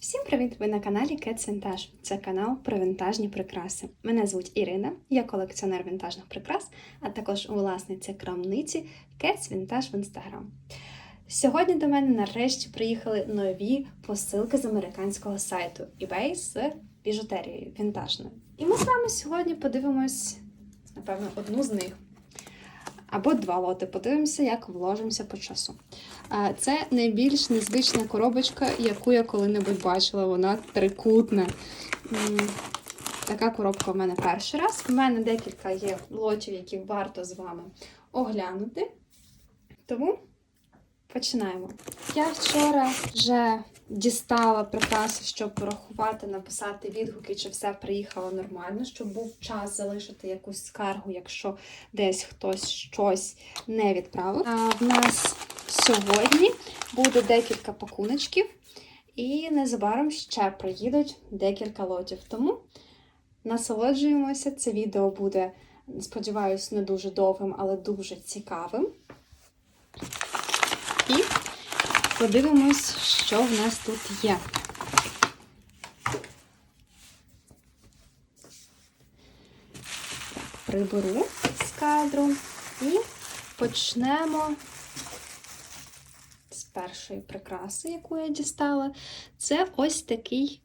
Всім привіт! Ви на каналі Cats Vintage. Це канал про вінтажні прикраси. Мене звуть Ірина, я колекціонер вінтажних прикрас, а також власниця крамниці Cats Vintage в Instagram. Сьогодні до мене нарешті приїхали нові посилки з американського сайту eBay з біжутерією вінтажною. І ми з вами сьогодні подивимось, напевно, одну з них. Або два лоти. Подивимося, як вложимося по часу. Це найбільш незвична коробочка, яку я коли-небудь бачила. Вона трикутна. Така коробка в мене перший раз. У мене декілька є лотів, які варто з вами оглянути. Тому починаємо. Я вчора вже дістала прикраси, щоб порахувати, написати відгуки, чи все приїхало нормально, щоб був час залишити якусь скаргу, якщо десь хтось щось не відправив. А в нас сьогодні буде декілька пакуночків, і незабаром ще приїдуть декілька лотів. Тому насолоджуємося. Це відео буде, сподіваюся, не дуже довгим, але дуже цікавим. Подивимось, що в нас тут є. Приберу з кадру і почнемо з першої прикраси, яку я дістала. Це ось такий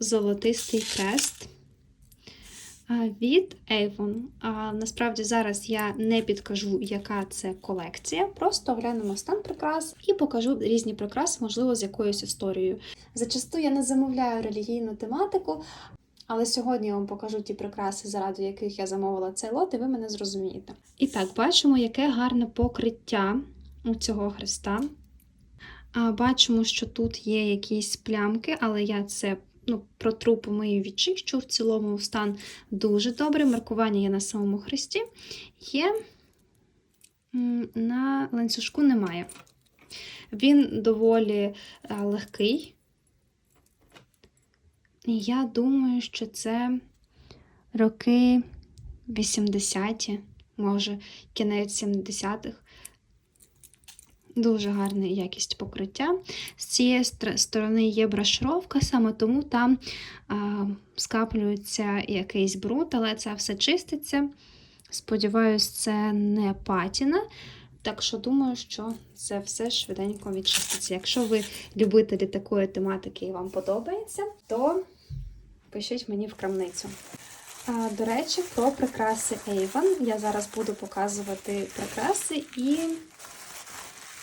золотистий хрест а, від Avon. А, насправді зараз я не підкажу, яка це колекція. Просто оглянемо стан прикрас і покажу різні прикраси, можливо, з якоюсь історією. Зачасту я не замовляю релігійну тематику, але сьогодні я вам покажу ті прикраси, заради яких я замовила цей лот, і ви мене зрозумієте. І так, бачимо, яке гарне покриття у цього хреста. Бачимо, що тут є якісь плямки, але я це ну, протру помию відчищу. В цілому стан дуже добре. Маркування є на самому хресті. Є на ланцюжку немає. Він доволі е, легкий. І я думаю, що це роки 80-ті, може, кінець 70-х. Дуже гарна якість покриття. З цієї сторони є брошировка, саме тому там а, скаплюється якийсь бруд, але це все чиститься. Сподіваюсь, це не патіна. Так що думаю, що це все швиденько відчиститься. Якщо ви любителі такої тематики і вам подобається, то пишіть мені в крамницю. А, До речі, про прикраси Avon. Я зараз буду показувати прикраси і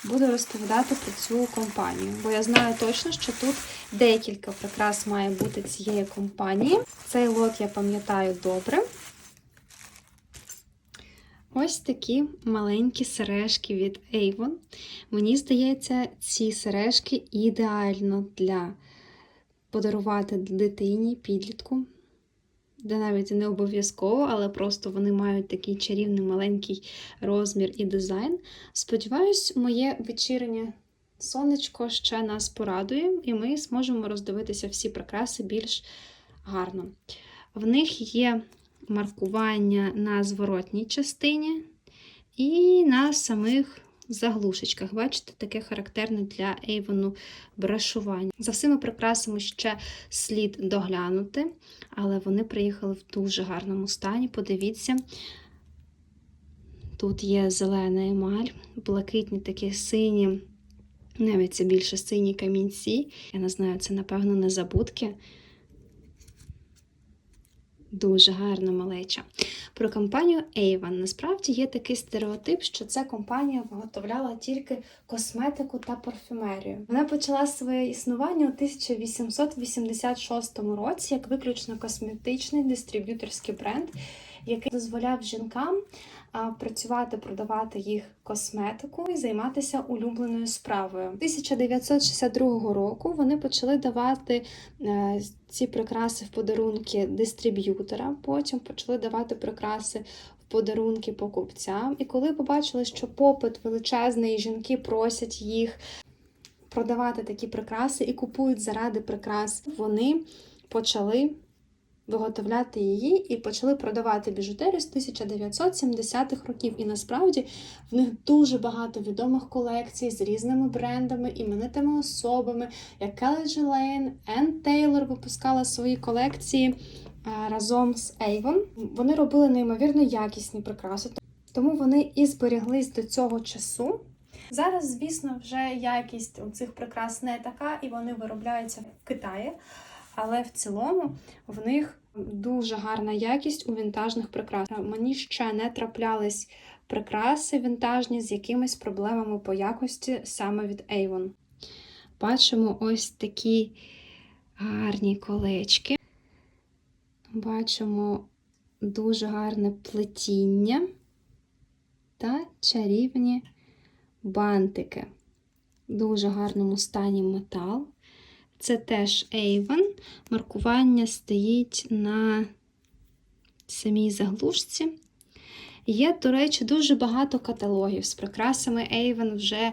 буду розповідати про цю компанію. Бо я знаю точно, що тут декілька прикрас має бути цієї компанії. Цей лот я пам'ятаю добре. Ось такі маленькі сережки від Avon. Мені здається, ці сережки ідеально для подарувати дитині, підлітку. Де навіть не обов'язково, але просто вони мають такий чарівний маленький розмір і дизайн. Сподіваюсь, моє вечірнє сонечко ще нас порадує, і ми зможемо роздивитися всі прикраси більш гарно. В них є маркування на зворотній частині і на самих заглушечках. Бачите, таке характерне для Avon брашування. За всіма прикрасами ще слід доглянути, але вони приїхали в дуже гарному стані. Подивіться, тут є зелена емаль, блакитні такі сині, навіть це більше сині камінці. Я не знаю, це, напевно, незабудки. Дуже гарна малеча. Про компанію Avon. Насправді є такий стереотип, що ця компанія виготовляла тільки косметику та парфюмерію. Вона почала своє існування у 1886 році як виключно косметичний дистриб'юторський бренд, який дозволяв жінкам працювати, продавати їх косметику і займатися улюбленою справою. 1962 року вони почали давати е, ці прикраси в подарунки дистриб'ютора, потім почали давати прикраси подарунки покупцям. І коли побачили, що попит величезний, і жінки просять їх продавати такі прикраси і купують заради прикрас, вони почали виготовляти її і почали продавати біжутерію з 1970-х років. І насправді в них дуже багато відомих колекцій з різними брендами, іменитими особами, як Келлі Джелейн, Енн Тейлор випускала свої колекції разом з Avon. Вони робили неймовірно якісні прикраси, тому вони і зберіглись до цього часу. Зараз, звісно, вже якість у цих прикрас не така, і вони виробляються в Китаї. Але в цілому в них дуже гарна якість у вінтажних прикрасах. Мені ще не траплялись прикраси вінтажні з якимись проблемами по якості саме від Avon. Бачимо ось такі гарні колечки. Бачимо дуже гарне плетіння та чарівні бантики. В дуже гарному стані метал. Це теж Avon. Маркування стоїть на самій заглушці. Є, до речі, дуже багато каталогів з прикрасами Avon вже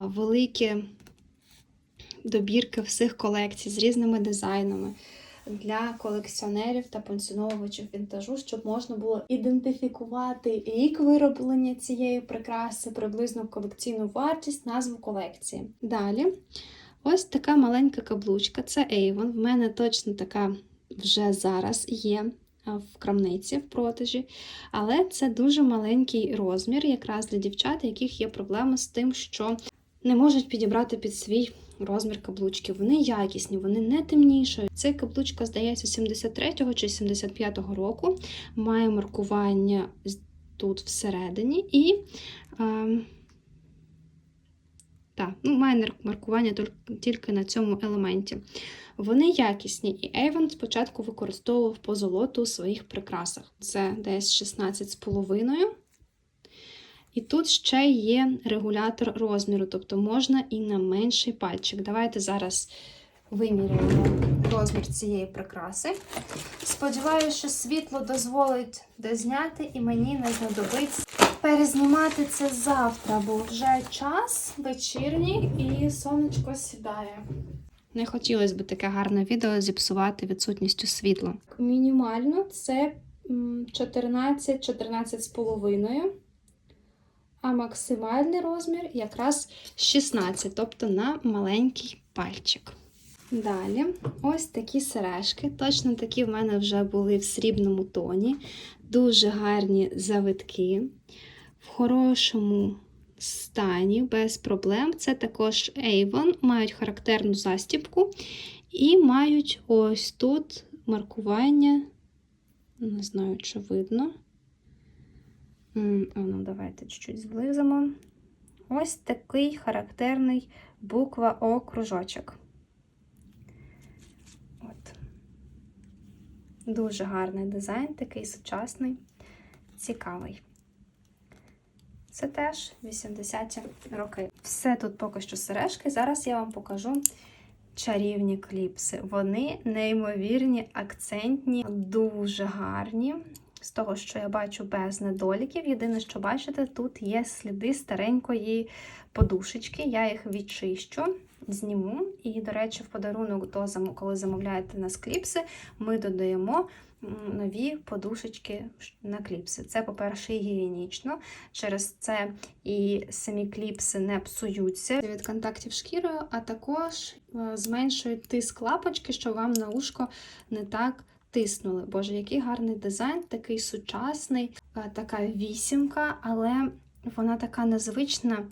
великі добірки всіх колекцій з різними дизайнами для колекціонерів та поціновувачів вінтажу, щоб можна було ідентифікувати рік вироблення цієї прикраси, приблизно колекційну вартість, назву колекції. Далі. Ось така маленька каблучка. Це Avon. В мене точно така вже зараз є в крамниці в продажі. Але це дуже маленький розмір, якраз для дівчат, яких є проблеми з тим, що не можуть підібрати під свій розмір каблучки. Вони якісні, вони не темнішають. Ця каблучка, здається, 73-го чи 75-го року. Має маркування тут всередині і. Е, так, ну, має маркування тільки на цьому елементі. Вони якісні, і Avon спочатку використовував позолоту у своїх прикрасах. Це десь 16,5. І тут ще є регулятор розміру, тобто можна і на менший пальчик. Давайте зараз виміряємо розмір цієї прикраси. Сподіваюся, що світло дозволить дозняти, і мені не знадобиться перезнімати це завтра, бо вже час вечірній і сонечко сідає. Не хотілося б таке гарне відео зіпсувати відсутністю світла. Мінімально це 14-14,5, а максимальний розмір якраз 16, тобто на маленький пальчик. Далі, ось такі сережки. Точно такі в мене вже були в срібному тоні. Дуже гарні завитки. В хорошому стані, без проблем. Це також Avon, мають характерну застібку. І мають ось тут маркування. Не знаю, чи видно. Ну, давайте чуть-чуть зблизимо. Ось такий характерний буква О кружочок. Дуже гарний дизайн, такий сучасний, цікавий. Це теж 80-ті роки. Все тут поки що сережки. Зараз я вам покажу чарівні кліпси. Вони неймовірні, акцентні, дуже гарні. З того, що я бачу без недоліків. Єдине, що бачите, тут є сліди старенької подушечки. Я їх відчищу зніму. І, до речі, в подарунок, до, коли замовляєте на кліпси, ми додаємо нові подушечки на кліпси. Це, по-перше, гігієнічно. Через це і самі кліпси не псуються від контактів шкірою, а також е, зменшують тиск лапочки, щоб вам на ушко не так. Тиснули. Боже, який гарний дизайн, такий сучасний, е, така вісімка, але вона така незвична.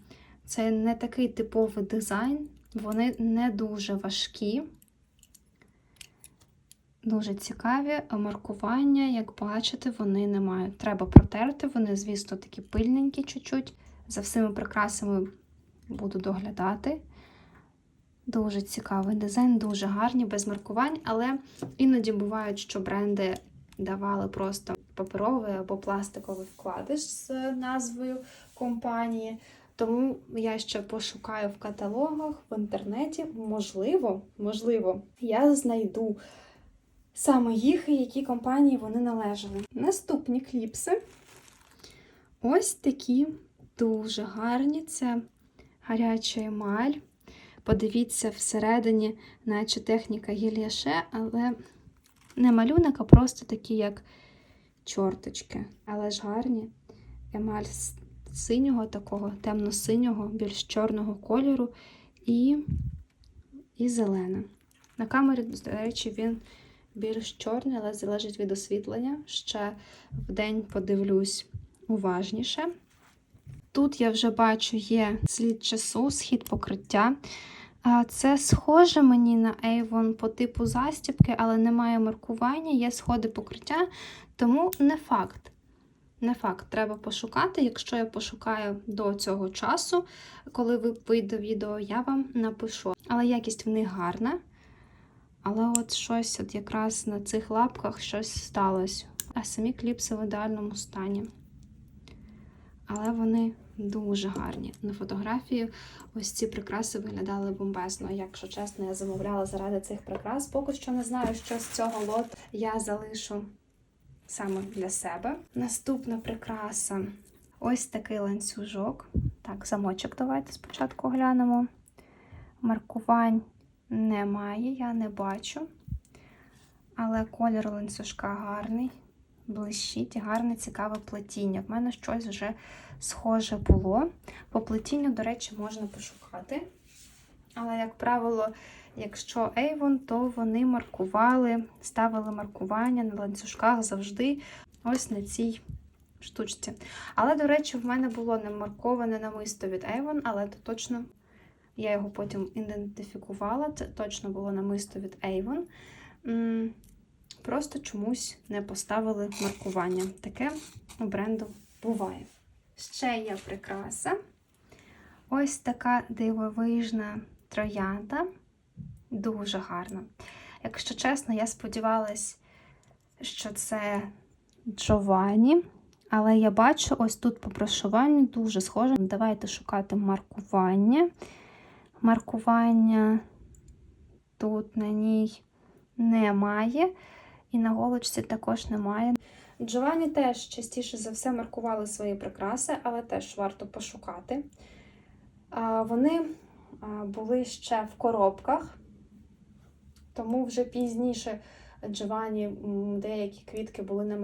Це не такий типовий дизайн. Вони не дуже важкі, дуже цікаві. Маркування, як бачите, вони не мають. Треба протерти, вони, звісно, такі пильненькі чуть-чуть. За всіми прикрасами буду доглядати. Дуже цікавий дизайн, дуже гарні, без маркувань, але іноді бувають, що бренди давали просто паперовий або пластиковий вкладиш з назвою компанії. Тому я ще пошукаю в каталогах в інтернеті. Можливо, можливо, я знайду саме їх і які компанії вони належали. Наступні кліпси. Ось такі дуже гарні. Це гаряча емаль. Подивіться, всередині, наче техніка гілляше, але Не малюнок, а просто такі, як чорточки. Але ж гарні. Емаль синього, такого темно-синього, більш чорного кольору і, і зелена. На камері, до речі, він більш чорний, але залежить від освітлення. Ще вдень подивлюсь уважніше. Тут я вже бачу є слід часу, схід покриття. Це схоже мені на Avon по типу застібки, але немає маркування, є сходи покриття, тому не факт. Не факт, треба пошукати. Якщо я пошукаю до цього часу, коли вийде відео, я вам напишу. Але якість в них гарна. Але от щось, от якраз на цих лапках щось сталося. А самі кліпси в ідеальному стані. Але вони дуже гарні. На фотографії ось ці прикраси виглядали бомбезно. Якщо чесно, я замовляла заради цих прикрас. Поки що не знаю, що з цього лоту я залишу саме для себе. Наступна прикраса ось такий ланцюжок. Так, замочок давайте спочатку глянемо. Маркувань немає, я не бачу. Але колір ланцюжка гарний, блищить, гарне, цікаве плетіння. В мене щось вже схоже було. По плетінню, до речі, можна пошукати. Але, як правило, якщо Avon, то вони маркували, ставили маркування на ланцюжках завжди ось на цій штучці. Але, до речі, в мене було не марковане намисто від Avon, але то точно я його потім ідентифікувала. Це точно було намисто від Avon. Просто чомусь не поставили маркування. Таке у бренду буває. Ще є прикраса. Ось така дивовижна троянда. Дуже гарна. Якщо чесно, я сподівалась, що це Джованні. Але я бачу, ось тут по прошиванню дуже схоже. Давайте шукати маркування. Маркування тут на ній немає. І на голочці також немає. Джованні теж частіше за все маркували свої прикраси, але теж варто пошукати. Вони були ще в коробках, тому вже пізніше Джованні деякі квітки були не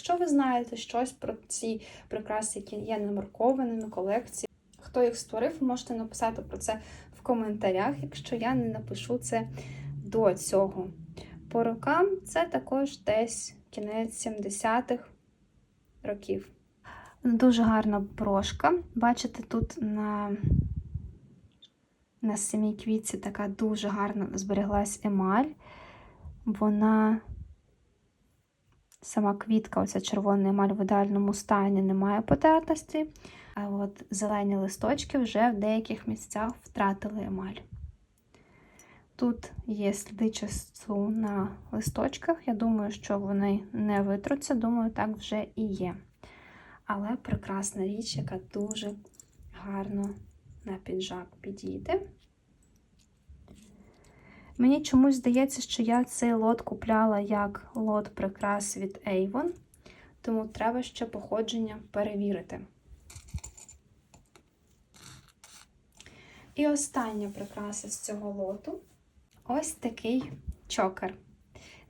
Якщо ви знаєте щось про ці прикраси, які є немаркованими колекції, хто їх створив, можете написати про це в коментарях, якщо я не напишу це до цього. По рокам це також десь кінець 70-х років. Дуже гарна брошка. Бачите, тут на, на самій квітці така дуже гарно збереглась емаль. Вона сама квітка, оця червона емаль в ідеальному стані, немає потертості. А от зелені листочки вже в деяких місцях втратили емаль. Тут є сліди часу на листочках. Я думаю, що вони не витруться. Думаю, так вже і є. Але прекрасна річ, яка дуже гарно на піджак підійде. Мені чомусь здається, що я цей лот купляла як лот прикрас від Avon, тому треба ще походження перевірити. І остання прикраса з цього лоту ось такий чокер.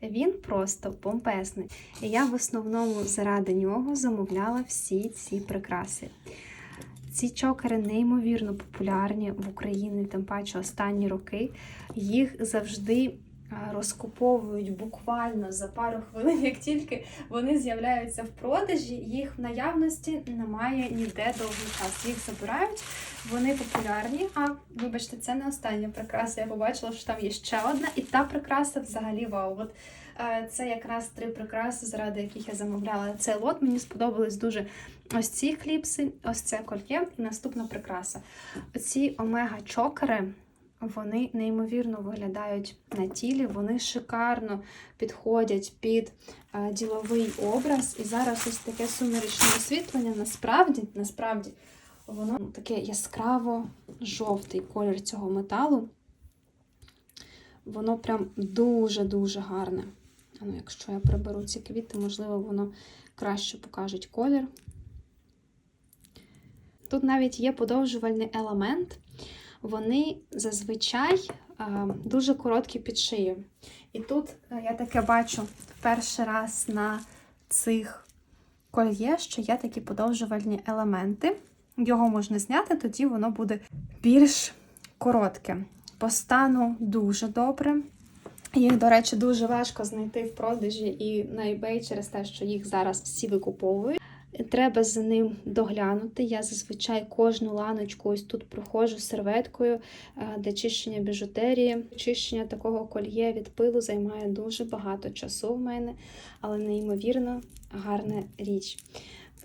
Він просто бомбезний. І я в основному заради нього замовляла всі ці прикраси. Ці чокери неймовірно популярні в Україні, тим паче останні роки. Їх завжди розкуповують буквально за пару хвилин, як тільки вони з'являються в продажі, їх в наявності немає ніде довгий час. Їх забирають, вони популярні. А вибачте, це не остання прикраса. Я побачила, що там є ще одна, і та прикраса взагалі вау. От е, це якраз три прикраси, заради яких я замовляла цей лот. Мені сподобались дуже ось ці кліпси, ось це кольє і наступна прикраса. Оці омега-чокери. Вони неймовірно виглядають на тілі, вони шикарно підходять під е, діловий образ. І зараз ось таке сумеречне освітлення. Насправді, насправді, воно таке яскраво жовтий колір цього металу. Воно прям дуже-дуже гарне. Ну, якщо я приберу ці квіти, можливо, воно краще покажуть колір. Тут навіть є подовжувальний елемент. вони зазвичай дуже короткі під шию. І тут е, я таке бачу перший раз на цих кольє, що є такі подовжувальні елементи. Його можна зняти, тоді воно буде більш коротке. По стану дуже добре. Їх, до речі, дуже важко знайти в продажі і на eBay через те, що їх зараз всі викуповують. Треба за ним доглянути. Я зазвичай кожну ланочку ось тут проходжу серветкою е, для чищення біжутерії. Чищення такого кольє від пилу займає дуже багато часу в мене, але неймовірно гарна річ.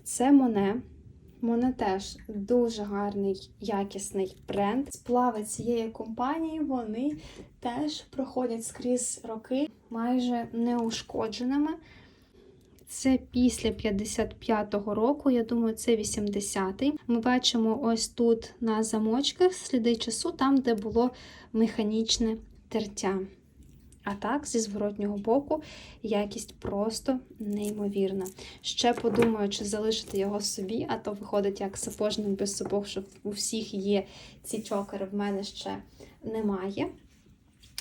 Це Моне. Моне теж дуже гарний, якісний бренд. Сплави цієї компанії вони теж проходять скрізь роки майже неушкодженими. Це після 55-го року, я думаю, це 80-й. Ми бачимо ось тут на замочках сліди часу, там, де було механічне тертя. А так, зі зворотнього боку, якість просто неймовірна. Ще подумаю, чи залишити його собі, а то виходить як сапожник без сапог, що у всіх є ці чокери, в мене ще немає.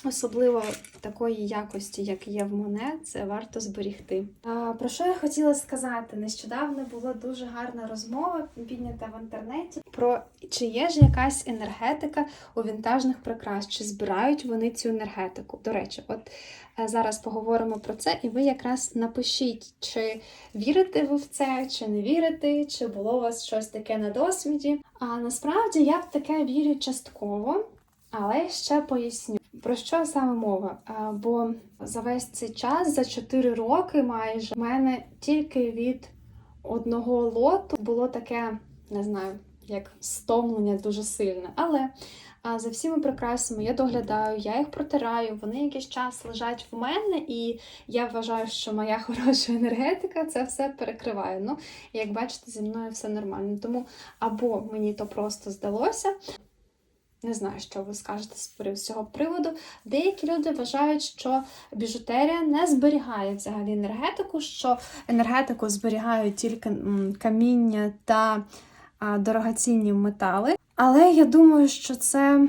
Особливо такої якості, як є в Моне, це варто зберігти. А, про що я хотіла сказати? Нещодавно була дуже гарна розмова, піднята в інтернеті, про чи є ж якась енергетика у вінтажних прикрас, чи збирають вони цю енергетику. До речі, от е, зараз поговоримо про це, і ви якраз напишіть, чи вірите ви в це, чи не вірите, чи було у вас щось таке на досвіді. А насправді я в таке вірю частково, але ще поясню. Про що саме мова? Бо за весь цей час, за 4 роки майже, в мене тільки від одного лоту було таке, не знаю, як стомлення дуже сильне. Але за всіми прикрасами я доглядаю, я їх протираю, вони якийсь час лежать в мене, і я вважаю, що моя хороша енергетика це все перекриває. Ну, як бачите, зі мною все нормально. Тому або мені то просто здалося. Не знаю, що ви скажете з цього приводу. Деякі люди вважають, що біжутерія не зберігає взагалі енергетику, що енергетику зберігають тільки каміння та дорогоцінні метали. Але я думаю, що це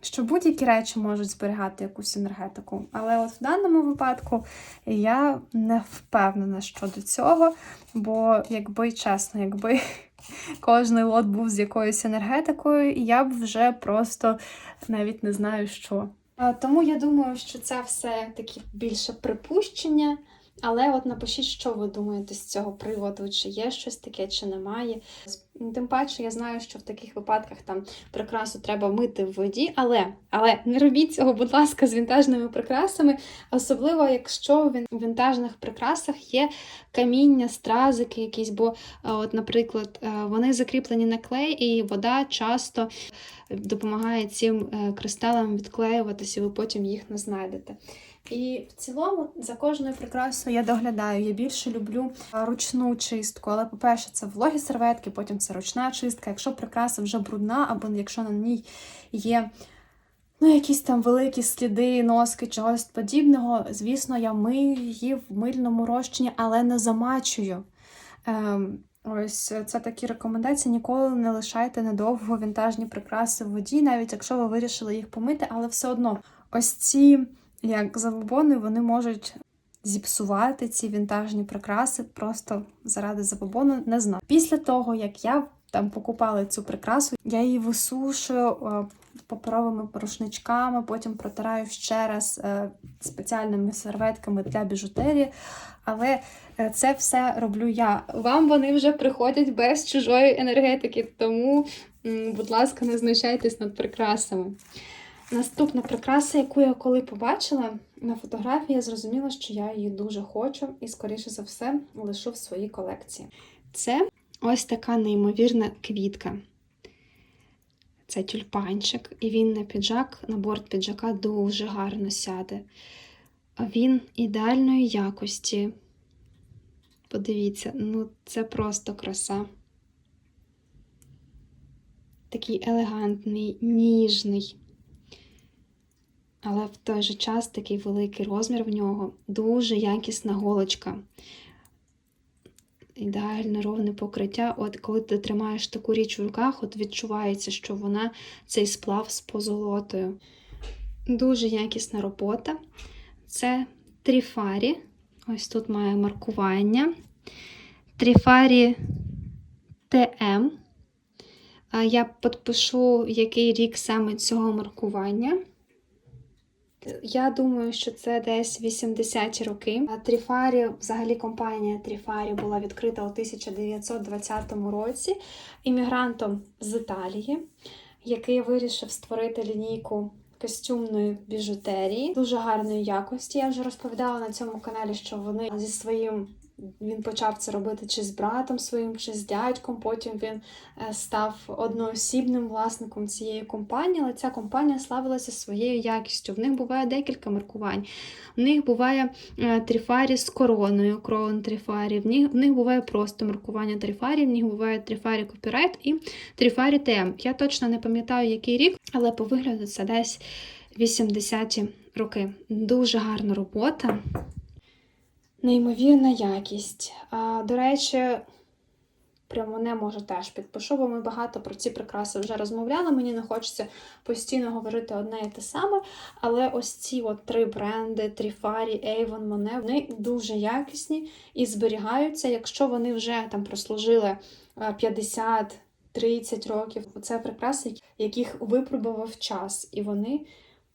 що будь-які речі можуть зберігати якусь енергетику. Але от в даному випадку я не впевнена щодо цього, бо, якби чесно, якби кожний лот був з якоюсь енергетикою, і я б вже просто навіть не знаю що. Тому я думаю, що це все такі більше припущення. Але от напишіть, що ви думаєте з цього приводу, чи є щось таке, чи немає. Тим паче, я знаю, що в таких випадках там прикрасу треба мити в воді, але але не робіть цього, будь ласка, з вінтажними прикрасами, особливо, якщо в вінтажних прикрасах є каміння, стразики якісь, бо, от, наприклад, вони закріплені на клей, і вода часто допомагає цим е, кристалам відклеюватися, і ви потім їх не знайдете. І в цілому за кожною прикрасою я доглядаю. Я більше люблю ручну чистку, але, по-перше, це вологі серветки, потім це ручна чистка. Якщо прикраса вже брудна, або якщо на ній є ну, якісь там великі сліди, носки, чогось подібного, звісно, я мию її в мильному розчині, але не замачую. Ем, Ось це такі рекомендації. Ніколи не лишайте недовго вінтажні прикраси в воді, навіть якщо ви вирішили їх помити, але все одно ось ці як забобони, вони можуть зіпсувати ці вінтажні прикраси просто заради забобону, не знаю. Після того, як я там покупала цю прикрасу, я її висушую е, паперовими рушничками, потім протираю ще раз е, спеціальними серветками для біжутерії. Але е, це все роблю я. Вам вони вже приходять без чужої енергетики, тому, будь ласка, не знущайтесь над прикрасами. Наступна прикраса, яку я коли побачила на фотографії, я зрозуміла, що я її дуже хочу і, скоріше за все, лишу в своїй колекції. Це ось така неймовірна квітка. Це тюльпанчик, і він на піджак, на борт піджака дуже гарно сяде. Він ідеальної якості. Подивіться, ну це просто краса. Такий елегантний, ніжний але в той же час такий великий розмір в нього, дуже якісна голочка. ідеальне ровне покриття. От коли ти тримаєш таку річ в руках, от відчувається, що вона цей сплав з позолотою. Дуже якісна робота. Це тріфарі. Ось тут має маркування. Тріфарі ТМ. Я підпишу, який рік саме цього маркування. Я думаю, що це десь 80-ті роки. Тріфарі, взагалі, компанія Тріфарі була відкрита у 1920 році іммігрантом з Італії, який вирішив створити лінійку костюмної біжутерії дуже гарної якості. Я вже розповідала на цьому каналі, що вони зі своїм він почав це робити чи з братом своїм, чи з дядьком. Потім він е, став одноосібним власником цієї компанії, але ця компанія славилася своєю якістю. В них буває декілька маркувань. В них буває е, тріфарі з короною, крон тріфарі, в них, в них буває просто маркування тріфарі, в них буває тріфарі копірайт і тріфарі ТМ. Я точно не пам'ятаю, який рік, але по вигляду це десь 80-ті роки. Дуже гарна робота. Неймовірна якість. А, до речі, прямо не може теж підпишу, бо ми багато про ці прикраси вже розмовляли. Мені не хочеться постійно говорити одне і те саме. Але ось ці от три бренди: Тріфарі, Avon, Monet, вони дуже якісні і зберігаються, якщо вони вже там прослужили е, 50 30 років. Це прикраси, яких випробував час, і вони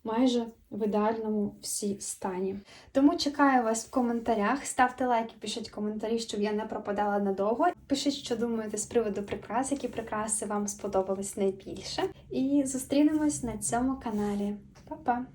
майже в ідеальному всі стані. Тому чекаю вас в коментарях. Ставте лайки, пишіть коментарі, щоб я не пропадала надовго. Пишіть, що думаєте з приводу прикрас, які прикраси вам сподобались найбільше. І зустрінемось на цьому каналі. Па-па!